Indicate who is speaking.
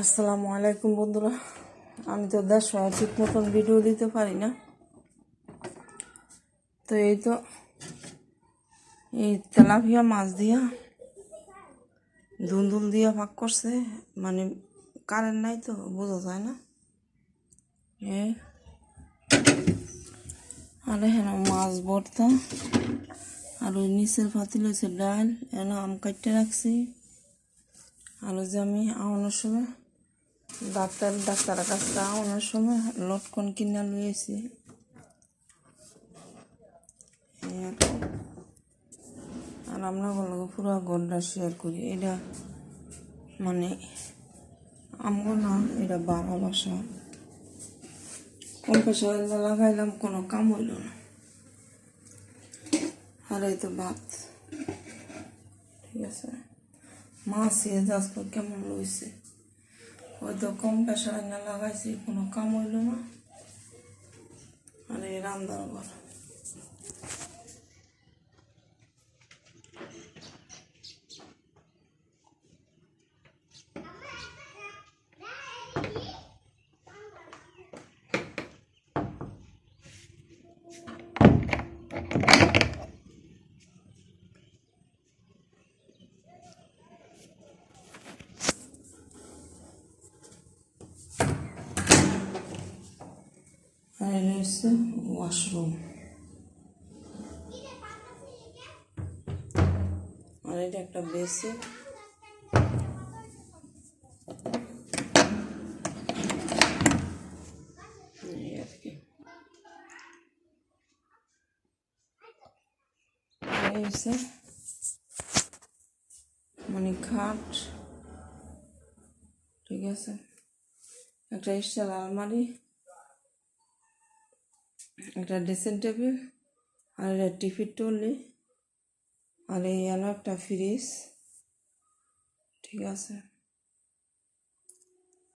Speaker 1: আসসালামু আলাইকুম বন্ধুরা। আমি তো দেশ ঠিক মতন ভিডিও দিতে পারি না। তো এই তো, এই তেলাপিয়া মাছ দিয়া ধুন্দুল দিয়া ভাগ করছে। মানে কারেন্ট নাই তো, বোঝা যায় না। এ, আরে হ্যাঁ মাছ ভর্তা আর ওই নিচের পাতিল হয়েছে ডাল, এন আম কাটতে রাখছি। ওই যে আমি আওয়ানোর সময় ডাক্তার ডাক্তারের কাছে আওয়ানোর সময় লটকন কিনে লুয়েছি আর আমরা বলব পুরো গন্ডা শেয়ার করি। এটা মানে আমগো না, এটা বাবা বাসা। কোন পেশা লাগাইলাম, কোনো কাম হইল না। আর এই তো ভাত। ঠিক আছে। মাছ আজকে কেমন লইছে হয়তো কম প্রেশার না লাগাইছি কোনো কাম হইল না। আর এই রান্দার ঘর। আর এটা হচ্ছে ওয়াশরুম আর এটা একটা বেসিন কি। মানে খাট। ঠিক আছে। একটা স্টার আলমারি। একটা ড্রেসিং টেবিল আর একটা টিফিন টলি আর এই আলো একটা ফ্রিজ ঠিক আছে।